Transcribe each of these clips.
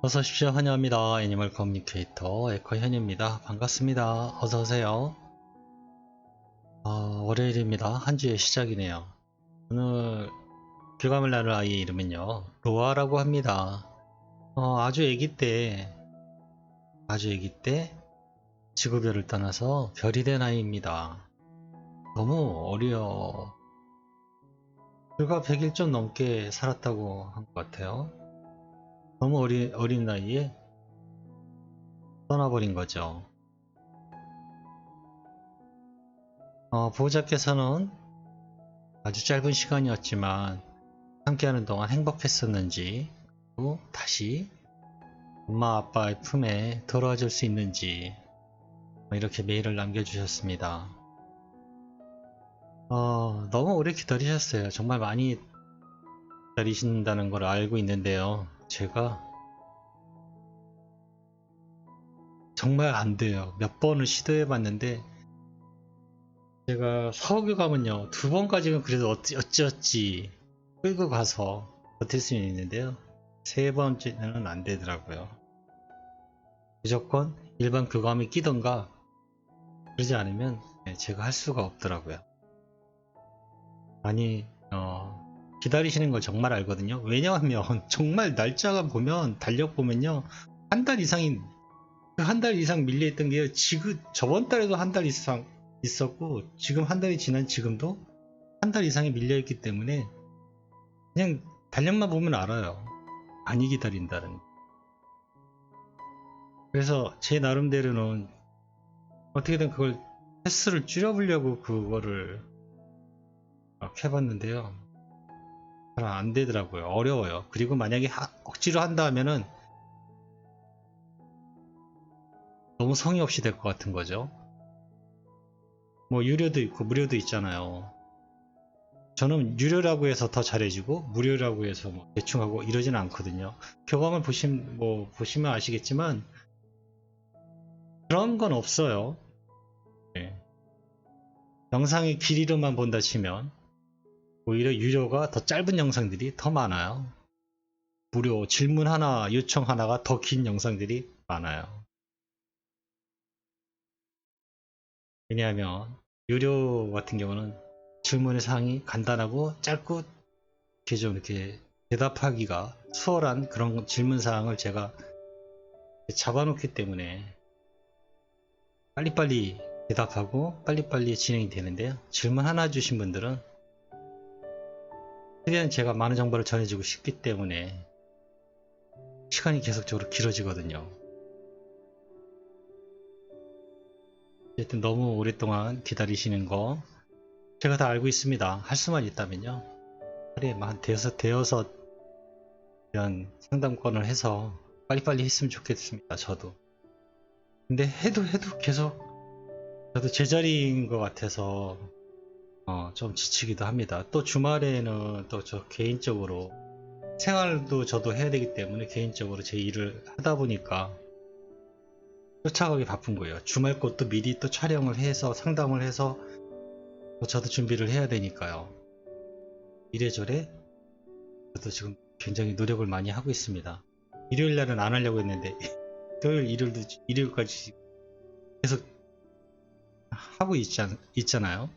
어서 오십시오. 환영합니다. 애니멀 커뮤니케이터 에커현입니다. 반갑습니다. 어서 오세요. 어, 월요일입니다. 한 주의 시작이네요. 오늘 교감을 나눌 아이의 이름은요. 로아라고 합니다. 어, 아주 아기 때 아주 아기 때 지구별을 떠나서 별이 된 아이입니다. 너무 어려 불과 100일 좀 넘게 살았다고 한 것 같아요. 너무 어린, 어린 나이에 떠나버린 거죠. 어, 보호자께서는 아주 짧은 시간이었지만 함께하는 동안 행복했었는지 또 다시 엄마 아빠의 품에 돌아와 줄수 있는지 뭐 이렇게 메일을 남겨주셨습니다. 어, 너무 오래 기다리셨어요. 정말 많이 기다리신다는 걸 알고 있는데요. 제가 정말 안 돼요. 몇 번을 시도해 봤는데 제가 사후교 가면요. 두 번까지는 그래도 어찌, 어찌 어찌 끌고 가서 버틸 수는 있는데요. 세 번째는 안 되더라고요. 무조건 일반 교감이 끼던가 그러지 않으면 네, 제가 할 수가 없더라고요. 아니 어, 기다리시는 걸 정말 알거든요. 왜냐하면 정말 날짜가 보면 달력 보면요 한 달 이상인 한달 이상 밀려 있던 게요. 지금 저번 달에도 한 달 이상 있었고 지금 한 달이 지난 지금도 한 달 이상이 밀려 있기 때문에 그냥 달력만 보면 알아요. 많이 기다린다는. 그래서 제 나름대로는 어떻게든 그걸 횟수를 줄여보려고 그거를 막 해봤는데요. 잘 안 되더라고요. 어려워요. 그리고 만약에 하- 억지로 한다 하면은 너무 성의 없이 될 것 같은 거죠. 뭐 유료도 있고 무료도 있잖아요. 저는 유료라고 해서 더 잘해주고 무료라고 해서 뭐 대충 하고 이러지는 않거든요. 교감을 보신 뭐 보시면 아시겠지만 그런 건 없어요. 네. 영상의 길이로만 본다 치면 오히려 유료가 더 짧은 영상들이 더 많아요. 무료 질문 하나, 요청 하나가 더 긴 영상들이 많아요. 왜냐하면 유료 같은 경우는 질문의 사항이 간단하고 짧고 이렇게 좀 이렇게 대답하기가 수월한 그런 질문 사항을 제가 잡아놓기 때문에 빨리빨리 대답하고 빨리빨리 진행이 되는데요. 질문 하나 주신 분들은 최대한 제가 많은 정보를 전해주고 싶기 때문에 시간이 계속적으로 길어지거든요. 어쨌든 너무 오랫동안 기다리시는 거 제가 다 알고 있습니다. 할 수만 있다면요. 하루에 한 대여섯, 대여섯 이런 상담권을 해서 빨리빨리 했으면 좋겠습니다. 저도. 근데 해도 해도 계속 저도 제자리인 것 같아서 어, 좀 지치기도 합니다. 또 주말에는 또 저 개인적으로 생활도 저도 해야 되기 때문에 개인적으로 제 일을 하다 보니까 쫓아가기 바쁜 거예요. 주말 것도 미리 또 촬영을 해서 상담을 해서 또 저도 준비를 해야 되니까요. 이래저래 저도 지금 굉장히 노력을 많이 하고 있습니다. 일요일 날은 안 하려고 했는데 토요일, 일요일도 일요일까지 계속 하고 있잖, 있잖아요.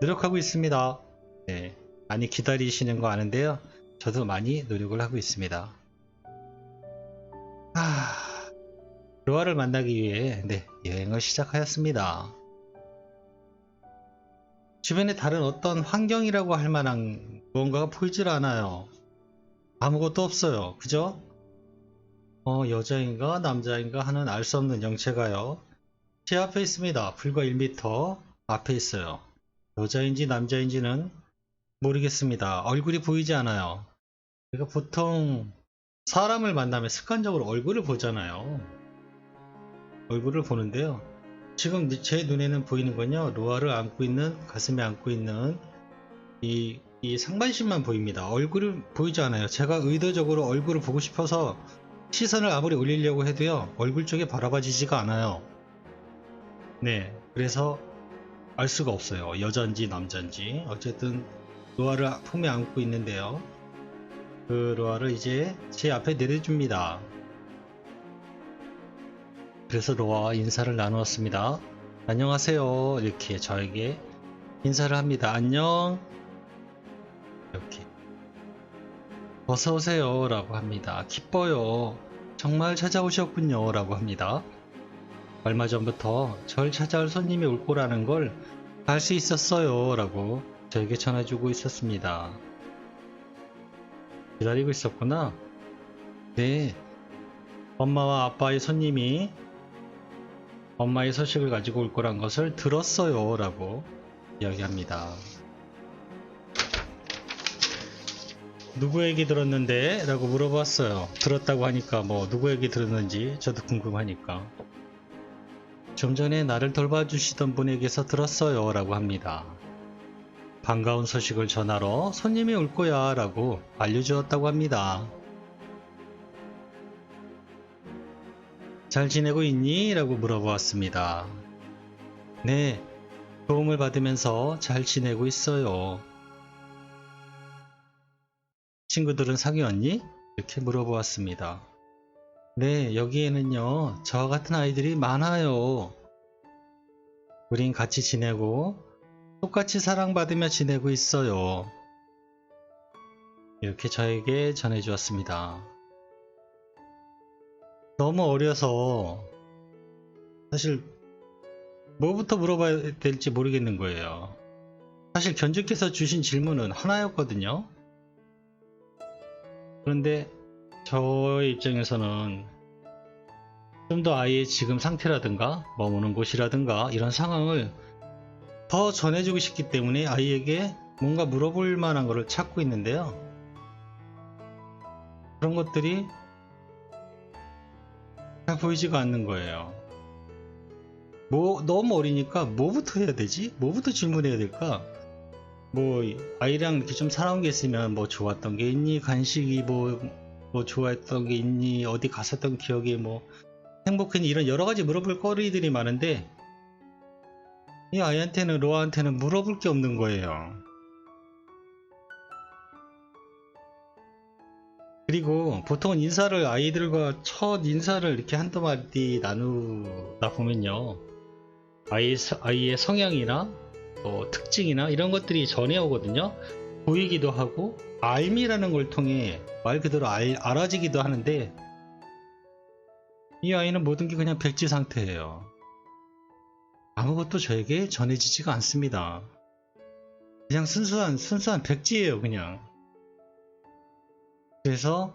노력하고 있습니다. 네, 많이 기다리시는 거 아는데요. 저도 많이 노력을 하고 있습니다. 아, 로아를 만나기 위해 네, 여행을 시작하였습니다. 주변에 다른 어떤 환경이라고 할 만한 무언가가 보이질 않아요. 아무것도 없어요. 그죠? 어, 여자인가 남자인가 하는 알 수 없는 영체가요. 제 앞에 있습니다. 불과 1m 앞에 있어요. 여자인지 남자인지는 모르겠습니다. 얼굴이 보이지 않아요. 그러니까 보통 사람을 만나면 습관적으로 얼굴을 보잖아요. 얼굴을 보는데요. 지금 제 눈에는 보이는 건요. 로아를 안고 있는 가슴에 안고 있는 이, 이 상반신만 보입니다. 얼굴을 보이지 않아요. 제가 의도적으로 얼굴을 보고 싶어서 시선을 아무리 올리려고 해도요. 얼굴 쪽에 바라봐지지가 않아요. 네, 그래서 알 수가 없어요. 여자인지 남자인지 어쨌든 로아를 품에 안고 있는데요. 그 로아를 이제 제 앞에 내려줍니다. 그래서 로아와 인사를 나누었습니다. 안녕하세요. 이렇게 저에게 인사를 합니다. 안녕. 이렇게. 어서오세요. 라고 합니다. 기뻐요. 정말 찾아오셨군요. 라고 합니다. 얼마 전부터 절 찾아올 손님이 올 거라는 걸 알 수 있었어요. 라고 저에게 전해주고 있었습니다. 기다리고 있었구나. 네. 엄마와 아빠의 손님이 엄마의 소식을 가지고 올 거란 것을 들었어요. 라고 이야기합니다. 누구 얘기 들었는데? 라고 물어봤어요. 들었다고 하니까 뭐 누구 얘기 들었는지 저도 궁금하니까. 좀 전에 나를 돌봐주시던 분에게서 들었어요. 라고 합니다. 반가운 소식을 전하러 손님이 올 거야. 라고 알려주었다고 합니다. 잘 지내고 있니? 라고 물어보았습니다. 네, 도움을 받으면서 잘 지내고 있어요. 친구들은 사귀었니? 이렇게 물어보았습니다. 네, 여기에는요, 저와 같은 아이들이 많아요. 우린 같이 지내고, 똑같이 사랑받으며 지내고 있어요. 이렇게 저에게 전해주었습니다. 너무 어려서, 사실, 뭐부터 물어봐야 될지 모르겠는 거예요. 사실 견주께서 주신 질문은 하나였거든요. 그런데 저의 입장에서는 좀 더 아이의 지금 상태라든가 머무는 곳이라든가 이런 상황을 더 전해주고 싶기 때문에 아이에게 뭔가 물어볼 만한 것을 찾고 있는데요. 그런 것들이 잘 보이지가 않는 거예요. 뭐 너무 어리니까 뭐부터 해야 되지? 뭐부터 질문해야 될까? 뭐 아이랑 이렇게 좀 살아온 게 있으면 뭐 좋았던 게 있니 간식이 뭐, 뭐 좋아했던 게 있니 어디 갔었던 기억이 뭐 행복했니 이런 여러 가지 물어볼 거리들이 많은데 이 아이한테는 로아한테는 물어볼 게 없는 거예요 그리고 보통은 인사를 아이들과 첫 인사를 이렇게 한두 마디 나누다 보면요 아이, 아이의 성향이나 뭐 특징이나 이런 것들이 전해 오거든요. 보이기도 하고 알미라는 걸 통해 말 그대로 알, 알아지기도 하는데 이 아이는 모든 게 그냥 백지 상태예요. 아무것도 저에게 전해지지가 않습니다. 그냥 순수한 순수한 백지예요, 그냥. 그래서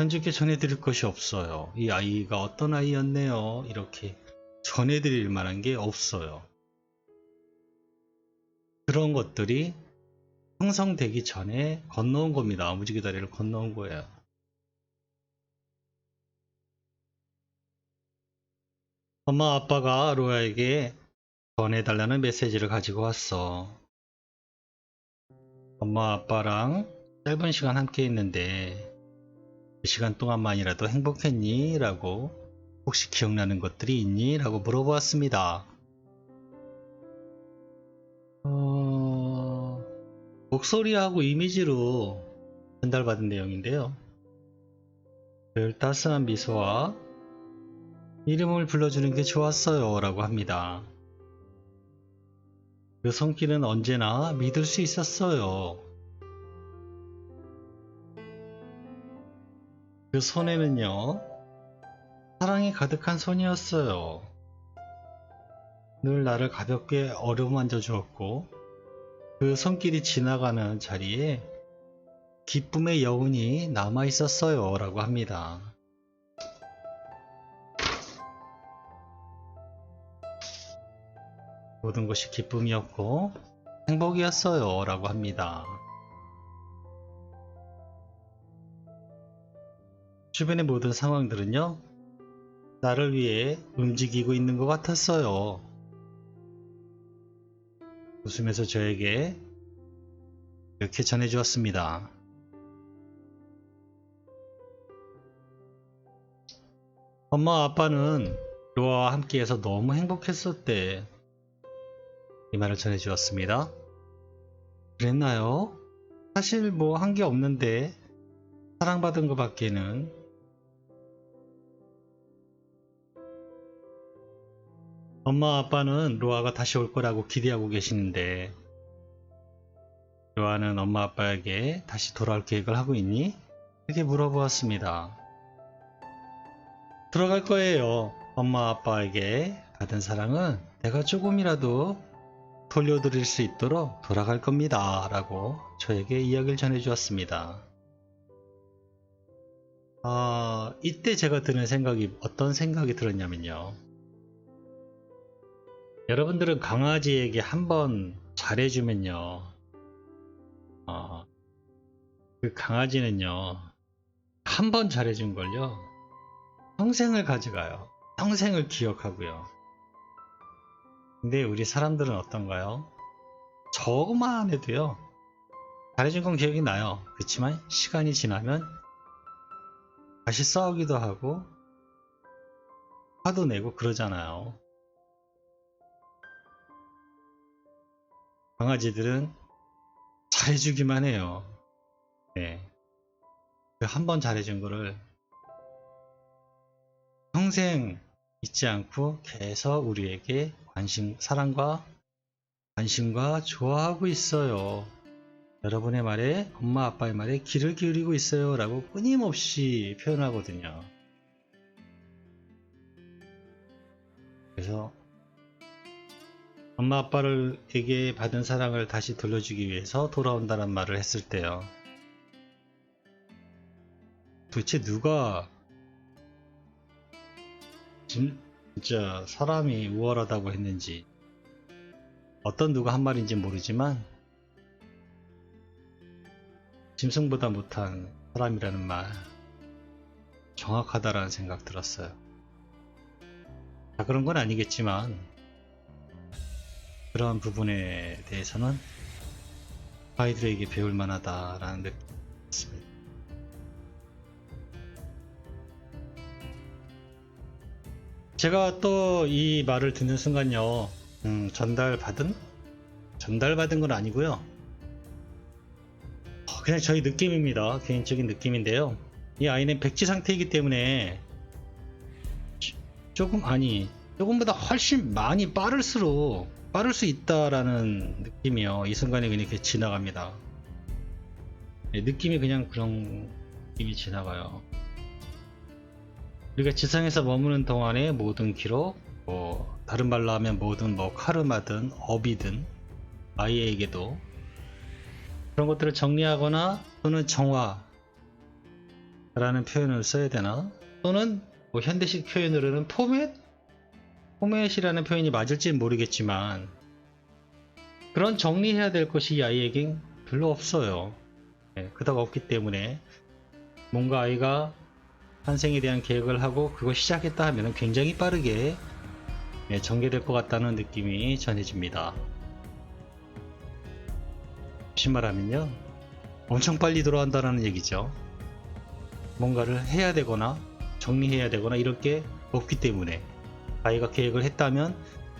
현주께 전해드릴 것이 없어요. 이 아이가 어떤 아이였네요. 이렇게 전해드릴 만한 게 없어요. 그런 것들이 형성되기 전에 건너온 겁니다. 무지개 다리를 건너온 거예요. 엄마 아빠가 로아에게 전해달라는 메시지를 가지고 왔어. 엄마 아빠랑 짧은 시간 함께 있는데 그 시간 동안만이라도 행복했니? 라고 혹시 기억나는 것들이 있니? 라고 물어보았습니다. 어... 목소리하고 이미지로 전달받은 내용인데요. 별 따스한 미소와 이름을 불러주는 게 좋았어요 라고 합니다. 그 손길은 언제나 믿을 수 있었어요. 그 손에는요, 사랑이 가득한 손이었어요. 늘 나를 가볍게 어루만져 주었고, 그 손길이 지나가는 자리에 기쁨의 여운이 남아 있었어요. 라고 합니다. 모든 것이 기쁨이었고 행복이었어요. 라고 합니다. 주변의 모든 상황들은요, 나를 위해 움직이고 있는 것 같았어요. 웃으면서 저에게 이렇게 전해주었습니다. 엄마 아빠는 로아와 함께해서 너무 행복했었대. 이 말을 전해주었습니다. 그랬나요? 사실 뭐 한 게 없는데 사랑받은 것밖에는 엄마 아빠는 로아가 다시 올 거라고 기대하고 계시는데 로아는 엄마 아빠에게 다시 돌아올 계획을 하고 있니? 이렇게 물어보았습니다. 들어갈 거예요. 엄마 아빠에게 받은 사랑은 내가 조금이라도 돌려드릴 수 있도록 돌아갈 겁니다. 라고 저에게 이야기를 전해주었습니다. 아, 이때 제가 드는 생각이 어떤 생각이 들었냐면요. 여러분들은 강아지에게 한번 잘해주면요. 어, 그 강아지는요. 한 번 잘해준 걸요. 평생을 가져가요. 평생을 기억하고요. 근데 우리 사람들은 어떤가요? 저만 해도요. 잘해준 건 기억이 나요. 그렇지만 시간이 지나면 다시 싸우기도 하고 화도 내고 그러잖아요. 강아지들은 잘해주기만 해요. 네. 한번 잘해준 거를 평생 잊지 않고 계속 우리에게 관심, 사랑과 관심과 좋아하고 있어요. 여러분의 말에, 엄마 아빠의 말에 귀를 기울이고 있어요. 라고 끊임없이 표현하거든요. 그래서 엄마 아빠를에게 받은 사랑을 다시 돌려주기 위해서 돌아온다는 말을 했을 때요. 도대체 누가 진, 진짜 사람이 우월하다고 했는지 어떤 누가 한 말인지 모르지만 짐승보다 못한 사람이라는 말 정확하다라는 생각 들었어요. 다 그런 건 아니겠지만 그러한 부분에 대해서는 아이들에게 배울 만하다라는 느낌이 있습니다. 제가 또 이 말을 듣는 순간요, 음, 전달받은? 전달받은 건 아니고요. 어, 그냥 저희 느낌입니다. 개인적인 느낌인데요. 이 아이는 백지 상태이기 때문에 조- 조금 아니 조금보다 훨씬 많이 빠를수록 빠를 수 있다라는 느낌이요. 이 순간에 그냥 이렇게 지나갑니다. 네, 느낌이 그냥 그런 느낌이 지나가요. 우리가 지상에서 머무는 동안의 모든 기록, 뭐 다른 말로 하면 모든 뭐 카르마든 업이든 아이에게도 그런 것들을 정리하거나 또는 정화라는 표현을 써야 되나? 또는 뭐 현대식 표현으로는 포맷? 포맷이라는 표현이 맞을지는 모르겠지만 그런 정리해야 될 것이 이 아이에겐 별로 없어요. 네, 그닥 없기 때문에 뭔가 아이가 탄생에 대한 계획을 하고 그거 시작했다 하면 굉장히 빠르게 예, 전개될 것 같다는 느낌이 전해집니다. 무슨 말하면요 엄청 빨리 돌아간다는 얘기죠. 뭔가를 해야 되거나 정리해야 되거나 이럴 게 없기 때문에 아이가 계획을 했다면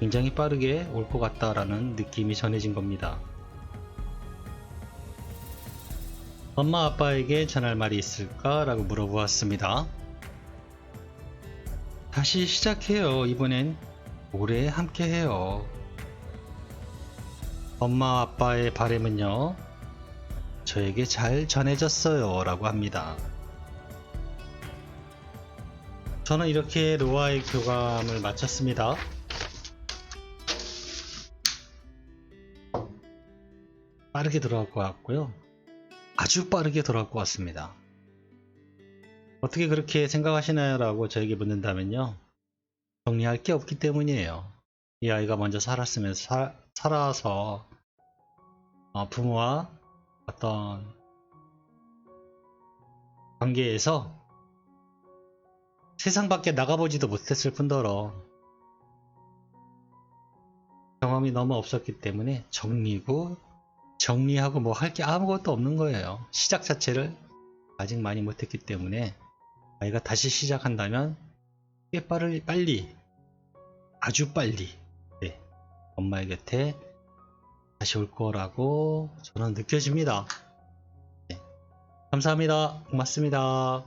굉장히 빠르게 올 것 같다라는 느낌이 전해진 겁니다. 엄마 아빠에게 전할 말이 있을까? 라고 물어보았습니다. 다시 시작해요. 이번엔 오래 함께 해요. 엄마 아빠의 바램은요. 저에게 잘 전해졌어요. 라고 합니다. 저는 이렇게 로아의 교감을 마쳤습니다. 빠르게 돌아올 것 같고요. 아주 빠르게 돌아올 것 같습니다. 어떻게 그렇게 생각하시나요? 라고 저에게 묻는다면요. 정리할 게 없기 때문이에요. 이 아이가 먼저 살았으면 사, 살아서 어, 부모와 어떤 관계에서 세상 밖에 나가보지도 못했을 뿐더러 경험이 너무 없었기 때문에 정리고 정리하고 뭐 할 게 아무것도 없는 거예요. 시작 자체를 아직 많이 못했기 때문에 아이가 다시 시작한다면 꽤 빠르, 빨리 아주 빨리 네, 엄마의 곁에 다시 올 거라고 저는 느껴집니다. 감사합니다. 고맙습니다.